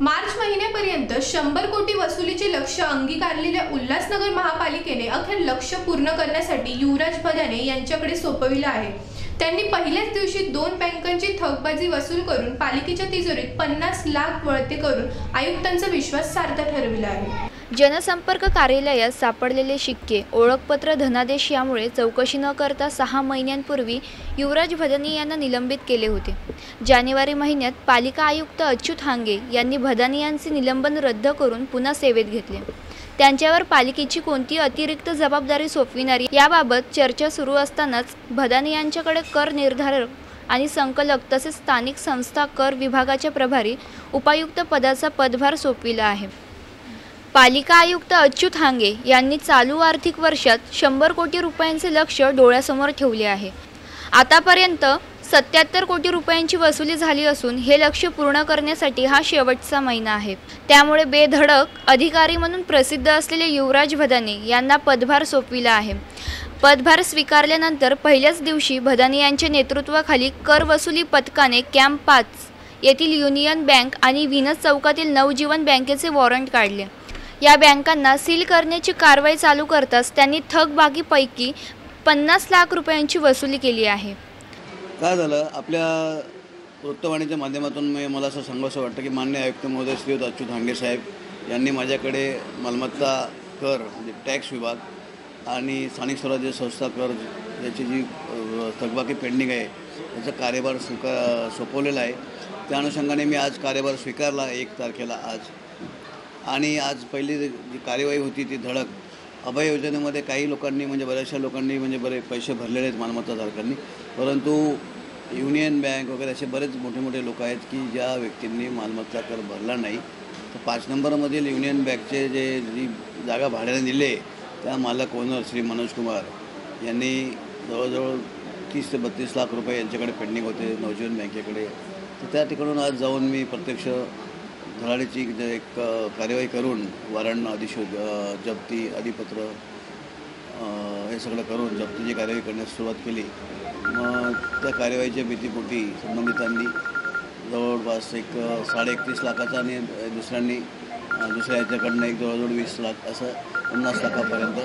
मार्च महिन्यापर्यंत शंभर कोटी वसुलीचे लक्ष अंगीकारलेल्या उल्हासनगर महापालिकेने अखेर लक्ष पूर्ण करण्यासाठी युवराज भदाने यांच्याकडे सोपविलं आहे. त्यांनी पहिल्याच दिवशी दोन बँकांची थकबाजी वसूल करून पालिकेच्या तिजोरीत पन्नास लाख वळते करून आयुक्तांचा विश्वास सार्थ ठरविला आहे. जनसंपर्क कार्यालयात सापडलेले शिक्के ओळखपत्र धनादेश यामुळे चौकशी न करता सहा महिन्यांपूर्वी युवराज भदानी यांना निलंबित केले होते. जानेवारी महिन्यात पालिका आयुक्त अच्युत हांगे यांनी भदानी यांचे निलंबन रद्द करून पुन्हा सेवेत घेतले. त्यांच्यावर पालिकेची कोणती अतिरिक्त जबाबदारी सोपविणारी याबाबत चर्चा सुरू असतानाच भदानी यांच्याकडे कर निर्धारक आणि संकलक तसेच स्थानिक संस्था कर विभागाच्या प्रभारी उपायुक्त पदाचा पदभार सोपविला आहे. पालिका आयुक्त अच्युत हांगे यांनी चालू आर्थिक वर्षात शंभर कोटी रुपयांचे लक्ष डोळ्यासमोर ठेवले आहे. आतापर्यंत सत्याहत्तर कोटी रुपयांची वसुली झाली असून हे लक्ष पूर्ण करण्यासाठी हा शेवटचा महिना आहे. त्यामुळे बेधडक अधिकारी म्हणून प्रसिद्ध असलेले युवराज भदाने यांना पदभार सोपविला आहे. पदभार स्वीकारल्यानंतर पहिल्याच दिवशी भदाने यांच्या नेतृत्वाखाली कर वसुली पथकाने कॅम्प पाच येथील युनियन बँक आणि व्हीनस चौकातील नवजीवन बँकेचे वॉरंट काढले. या बँकांना सील करण्याची कारवाई चालू करताच त्यांनी थकबाकीपैकी पन्नास लाख रुपयांची वसुली केली आहे. काय झालं? आपल्या वृत्तवाणीच्या माध्यमातून मी मला असं सांगावंसं वाटतं की मान्य आयुक्त महोदय श्रीयुत अच्युत हांगे साहेब यांनी माझ्याकडे मालमत्ता कर म्हणजे टॅक्स विभाग आणि स्थानिक स्वराज्य संस्था कर याची जी थकबाकी पेंडिंग आहे त्याचा कार्यभार स्वीकार सोपवलेला आहे. त्या अनुषंगाने मी आज कार्यभार स्वीकारला एक तारखेला आज. आणि आज पहिली जी कार्यवाही होती ती धडक. अभय योजनेमध्ये काही लोकांनी म्हणजे बऱ्याचशा लोकांनी म्हणजे बरे पैसे भरलेले आहेत मालमत्ताधारकांनी. परंतु युनियन बँक वगैरे असे बरेच मोठे मोठे लोक आहेत की ज्या व्यक्तींनी मालमत्ता कर भरला नाही. तर पाच नंबरमधील युनियन बँकचे जे जी जागा भाड्याने दिले त्या मालक ओनर श्री मनोज कुमार यांनी जवळजवळ तीस ते बत्तीस लाख रुपये यांच्याकडे पेंडिंग होते नवजीवन बँकेकडे. तर त्या ठिकाणून आज जाऊन मी प्रत्यक्ष धडाडीची जे एक कार्यवाही करून वारण अधिशोध जप्ती अधिपत्र हे सगळं करून जप्तीची कार्यवाही करण्यास सुरुवात केली. मग त्या कार्यवाहीच्या भीतीपोटी संबंधितांनी जवळपास एक साडे एकतीस लाखाचा आणि दुसऱ्यांनी दुसऱ्या याच्याकडनं एक जवळजवळ वीस लाख असं पन्नास लाखापर्यंत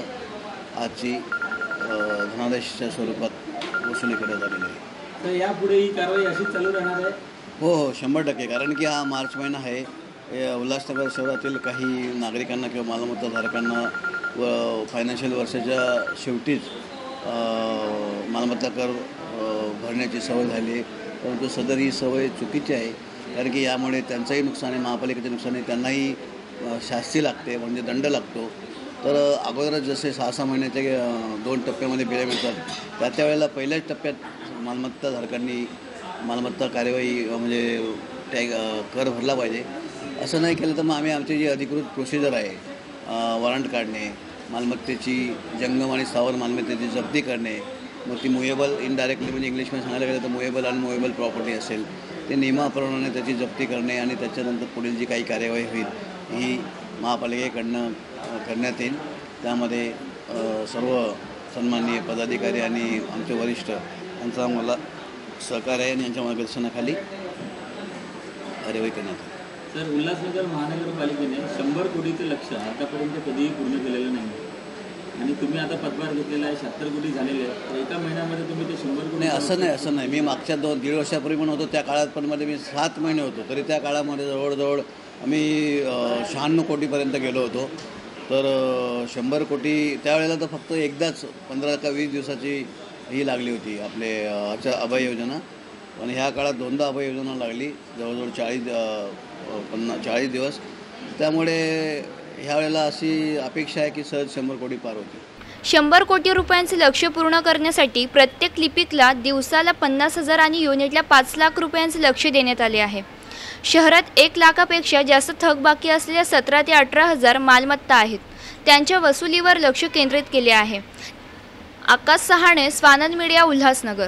आजची धनादेशच्या स्वरूपात वसुली करण्यात आलेली आहे. तर यापुढे ही कारवाई अशीच चालू राहणार आहे? हो हो शंभर टक्के. कारण की हा मार्च महिना आहे. उल्हासनगर शहरातील काही नागरिकांना किंवा मालमत्ताधारकांना व फायनान्शियल वर्षाच्या शेवटीच मालमत्ता कर भरण्याची सवय झाली. परंतु सदर ही सवय चुकीची आहे. कारण की यामुळे त्यांचंही नुकसान आहे महापालिकेचं नुकसान आहे त्यांनाही शास्ती लागते म्हणजे दंड लागतो. तर अगोदरच जसे सहा सहा महिन्याचे दोन टप्प्यामध्ये बिले मिळतात त्या त्या वेळेला पहिल्याच टप्प्यात मालमत्ताधारकांनी मालमत्ता कार्यवाही म्हणजे टॅग कर भरला पाहिजे. असं नाही केलं तर मग आम्ही आमची जी अधिकृत प्रोसिजर आहे वॉरंट काढणे मालमत्तेची जंगम आणि स्थावर मालमत्तेची जप्ती करणे मग ती मुएबल इनडायरेक्टली म्हणजे इंग्लिशमध्ये सांगायला गेलं तर मुएबल आणि मुएबल प्रॉपर्टी असेल ते नियमाप्रमाणे त्याची जप्ती करणे आणि त्याच्यानंतर पुढील जी काही कार्यवाही होईल ही महापालिकेकडनं करण्यात येईल. त्यामध्ये सर्व सन्माननीय पदाधिकारी आणि आमचे वरिष्ठ यांचा मला सहकार्य आहे आणि यांच्या मार्गदर्शनाखाली कार्यवाही करण्यात आली तर उल्हासनगर महानगरपालिकेने शंभर कोटीचं लक्ष आतापर्यंत कधीही पूर्ण केलेलं नाही. आणि तुम्ही आता पदभार घेतलेला आहे शहात्तर कोटी झालेले आहे तर एका महिन्यामध्ये तुम्ही ते शंभर कोटी नाही असं नाही असं नाही. मी मागच्या दोन दीड वर्षापूर्वी पण होतो त्या काळात पण मध्ये मी सात महिने होतो. तरी त्या काळामध्ये जवळजवळ आम्ही शहाण्णव कोटीपर्यंत गेलो होतो. तर शंभर कोटी त्यावेळेला तर फक्त एकदाच पंधरा का वीस दिवसाची ही लागली होती आपले अभय योजना. पण ह्या काळात दोनदा अभययोजना लागली जवळजवळ चाळीस पन्ना चाळीस दिवस. त्यामुळे ह्या वेळेला अशी अपेक्षा आहे की सहज शंभर कोटी पार होते शंभर कोटी रुपयांचे लक्ष पूर्ण करण्यासाठी प्रत्येक लिपिकला दिवसाला पन्नास हजार आणि युनिटला पाच लाख रुपयांचे लक्ष देण्यात आले आहे. शहरात एक लाखापेक्षा जास्त थकबाकी असलेल्या सतरा ते अठरा हजार मालमत्ता आहेत. त्यांच्या वसुलीवर लक्ष केंद्रित केले आहे. आकाश सहाणे स्वानंद मीडिया उल्हासनगर.